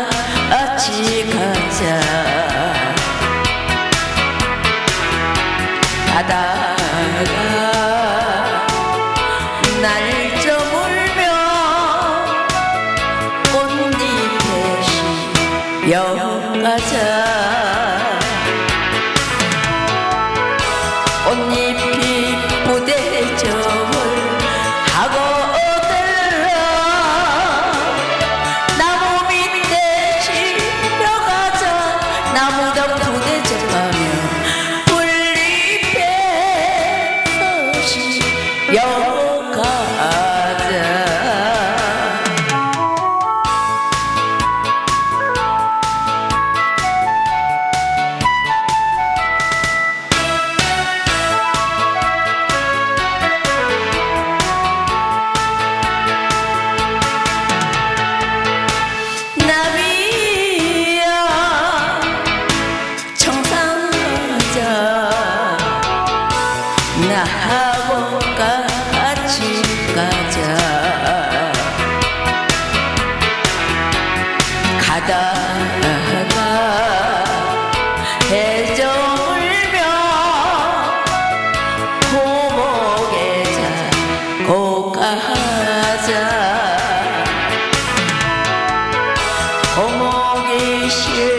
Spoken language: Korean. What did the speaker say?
여보같이 가자. 바다가 날 저물며 꽃잎에 여가자. 꽃잎이 부대점 Yo. 나하고 같이 가자 가다가 해저 울며 호목에 자고 가자. 어목이 실